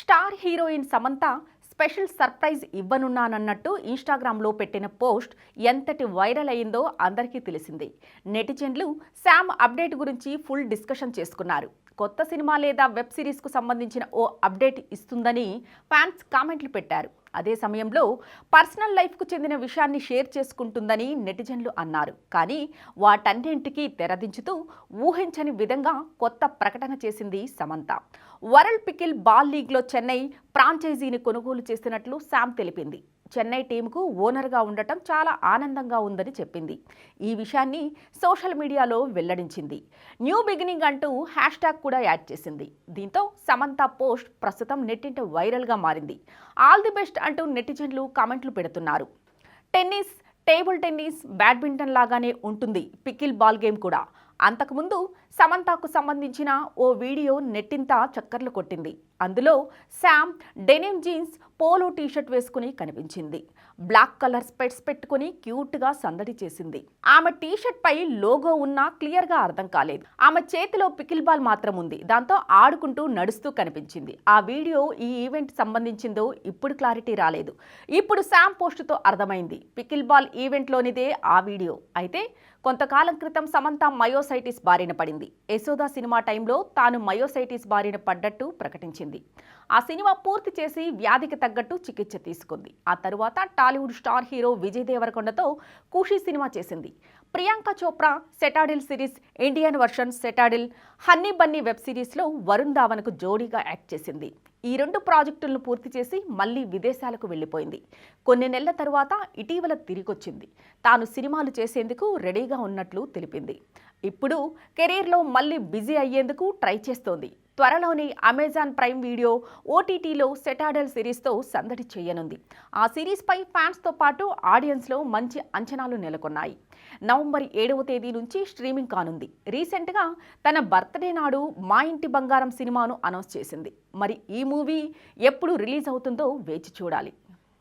Star heroine Samantha special surprise ఇవ్వనున్నానన్నట్టు ఇన్స్టాగ్రామ్లో పెట్టిన post ఎంతటి వైరల్ అయిందో అందరికీ తెలిసింది. నెటిజన్లు శామ్ అప్డేట్ గురించి ఫుల్ డిస్కషన్ చేసుకున్నారు. కొత్త సినిమా లేదా వెబ్ సిరీస్కు సంబంధించిన ఓ అప్డేట్ ఇస్తుందని ఫ్యాన్స్ కామెంట్లు పెట్టారు. అదే సమయంలో పర్సనల్ లైఫ్కు చెందిన విషయాన్ని షేర్ చేసుకుంటుందని నెటిజన్లు అన్నారు. కానీ వాటన్నింటికీ తెరదించుతూ ఊహించని విధంగా కొత్త ప్రకటన చేసింది సమంత. వరల్డ్ పికిల్ బాల్ లీగ్లో చెన్నై ఫ్రాంచైజీని కొనుగోలు చేసినట్లు శామ్ తెలిపింది. చెన్నై టీంకు ఓనర్గా ఉండటం చాలా ఆనందంగా ఉందని చెప్పింది. ఈ విషయాన్ని సోషల్ మీడియాలో వెల్లడించింది. న్యూ బిగినింగ్ అంటూ హ్యాష్ ట్యాగ్ కూడా యాడ్ చేసింది. దీంతో సమంత పోస్ట్ ప్రస్తుతం నెట్టింట వైరల్గా మారింది. ఆల్ ది బెస్ట్ అంటూ నెటిజన్లు కామెంట్లు పెడుతున్నారు. టెన్నిస్ టేబుల్ టెన్నిస్ బ్యాడ్మింటన్ లాగానే ఉంటుంది పికిల్ బాల్ గేమ్ కూడా. అంతకుముందు సమంతకు సంబంధించిన ఓ వీడియో నెట్టింత చక్కర్లు కొట్టింది. అందులో Sam denim jeans polo T-shirt వేసుకుని కనిపించింది. బ్లాక్ కలర్ స్పెట్స్ పెట్టుకుని క్యూట్గా సందడి చేసింది. ఆమె టీషర్ట్ పై లోగో ఉన్నా క్లియర్గా అర్థం కాలేదు. ఆమె చేతిలో పికిల్ బాల్ మాత్రం ఉంది. దాంతో ఆడుకుంటూ నడుస్తూ కనిపించింది. ఆ వీడియో ఈ ఈవెంట్ సంబంధించిందో ఇప్పుడు క్లారిటీ రాలేదు. ఇప్పుడు శామ్ పోస్టుతో అర్థమైంది. పికిల్ బాల్ ఈవెంట్లోనిదే ఆ వీడియో. అయితే కొంతకాలం క్రితం సమంత మయోసైటిస్ బారిన పడింది. యశోద సినిమా టైంలో తాను మయోసైటిస్ బారిన పడ్డట్టు ప్రకటించింది. ఆ సినిమా పూర్తి చేసి వ్యాధికి తగ్గట్టు చికిత్స తీసుకుంది. ఆ తరువాత టాలీవుడ్ స్టార్ హీరో విజయ్ దేవరకొండతో ఖుషి సినిమా చేసింది. Priyanka Chopra Citadel series Indian version Citadel honey bunny web సిరీస్లో వరుణ్ ధావన్కు జోడీగా యాక్ట్ చేసింది. ఈ రెండు ప్రాజెక్టులను పూర్తి చేసి మళ్ళీ విదేశాలకు వెళ్ళిపోయింది. కొన్ని నెలల తరువాత ఇటీవల తిరిగొచ్చింది. తాను సినిమాలు చేసేందుకు రెడీగా ఉన్నట్లు తెలిపింది. ఇప్పుడు కెరీర్లో మళ్ళీ బిజీ అయ్యేందుకు ట్రై చేస్తోంది. త్వరలోనే అమెజాన్ ప్రైమ్ వీడియో ఓటీటీలో సెటాడల్ సిరీస్తో సందడి చేయనుంది. ఆ సిరీస్పై ఫ్యాన్స్తో పాటు ఆడియన్స్లో మంచి అంచనాలు నెలకొన్నాయి. నవంబర్ ఏడవ తేదీ నుంచి స్ట్రీమింగ్ కానుంది. రీసెంట్గా తన బర్త్డే నాడు మా ఇంటి బంగారం సినిమాను అనౌన్స్ చేసింది. మరి ఈ మూవీ ఎప్పుడు రిలీజ్ అవుతుందో వేచి చూడాలి.